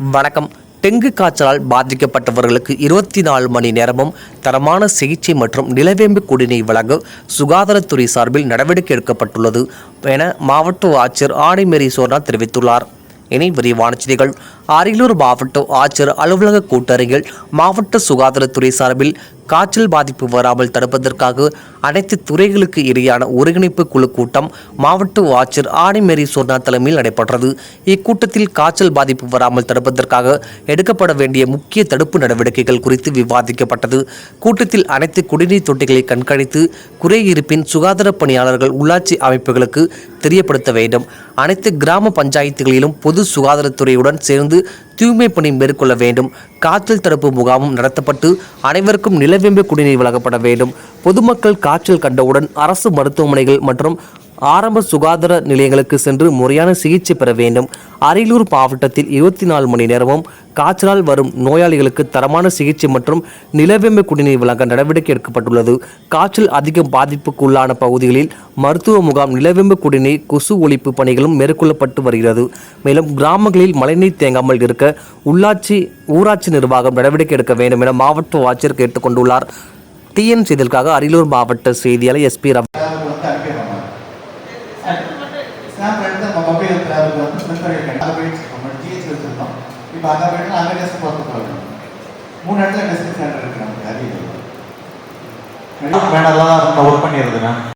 வணக்கம். டெங்கு காய்ச்சலால் பாதிக்கப்பட்டவர்களுக்கு இருபத்தி நாலு மணி நேரமும் தரமான சிகிச்சை மற்றும் நிலவேம்பு குடிநீர் வழங்க சுகாதாரத்துறை சார்பில் நடவடிக்கை எடுக்கப்பட்டுள்ளது என மாவட்ட ஆட்சியர் ஆணைமேரி சோர்னா தெரிவித்துள்ளார். இனி விரிவான செய்திகள். அரியலூர் மாவட்ட ஆட்சியர் அலுவலக கூட்டரங்கில் மாவட்ட சுகாதாரத்துறை சார்பில் காய்ச்சல் பாதிப்பு வராமல் தடுப்பதற்காக அனைத்து துறைகளுக்கு இடையான ஒருங்கிணைப்பு குழு கூட்டம் மாவட்ட ஆட்சியர் ஆணைமேரி சோர்னா தலைமையில் நடைபெற்றது. இக்கூட்டத்தில் காய்ச்சல் பாதிப்பு வராமல் தடுப்பதற்காக எடுக்கப்பட வேண்டிய முக்கிய தடுப்பு நடவடிக்கைகள் குறித்து விவாதிக்கப்பட்டது. கூட்டத்தில் அனைத்து குடிநீர் தொட்டிகளை கண்காணித்து குறையிருப்பின் சுகாதார பணியாளர்கள் உள்ளாட்சி அமைப்புகளுக்கு தெரியப்படுத்த வேண்டும். அனைத்து கிராம பஞ்சாயத்துகளிலும் பொது சுகாதாரத்துறையுடன் சேர்ந்து தூய்மை பணி மேற்கொள்ள வேண்டும். காய்ச்சல் தடுப்பு முகாமும் நடத்தப்பட்டு அனைவருக்கும் நில நிலவேம்பு குடிநீர் வழங்கப்பட வேண்டும். பொதுமக்கள் காய்ச்சல் கண்டவுடன் அரசு மருத்துவமனைகள் மற்றும் ஆரம்ப சுகாதார நிலையங்களுக்கு சென்று முறையான சிகிச்சை பெற வேண்டும். அரியலூர் மாவட்டத்தில் இருபத்தி நாலு மணி நேரமும் காய்ச்சலால் வரும் நோயாளிகளுக்கு தரமான சிகிச்சை மற்றும் நிலவேம்பு குடிநீர் வழங்க நடவடிக்கை எடுக்கப்பட்டுள்ளது. காய்ச்சல் அதிகம் பாதிப்புக்குள்ளான பகுதிகளில் மருத்துவ முகாம் நிலவேம்பு குடிநீர் கொசு ஒழிப்பு பணிகளும் மேற்கொள்ளப்பட்டு வருகிறது. மேலும் கிராமங்களில் மழைநீர் தேங்காமல் இருக்க உள்ளாட்சி ஊராட்சி நிர்வாகம் நடவடிக்கை எடுக்க வேண்டும் என மாவட்ட ஆட்சியர் கேட்டுக்கொண்டுள்ளார். டிஎன் செய்திற்காக அரியலூர் மாவட்ட செய்தியாளர் எஸ்பி ரவி ஸ்னாப் எடுத்து நம்ம மொபைல் டிராவலுக்கு வந்து ஸ்லிப் பண்ணியிருக்காங்க அதை போயிடுச்சு நம்ம ஜிஹெச் வச்சுருந்தோம் இப்போ அதை போயிட்டு நாங்கள் டெஸ்ட் பார்த்து போகிறோம் மூணு இடத்துல டெஸ்ட் சென்டர் இருக்கு நமக்கு அதிகம் மேடெல்லாம் ஒர்க் பண்ணிடுது மேம்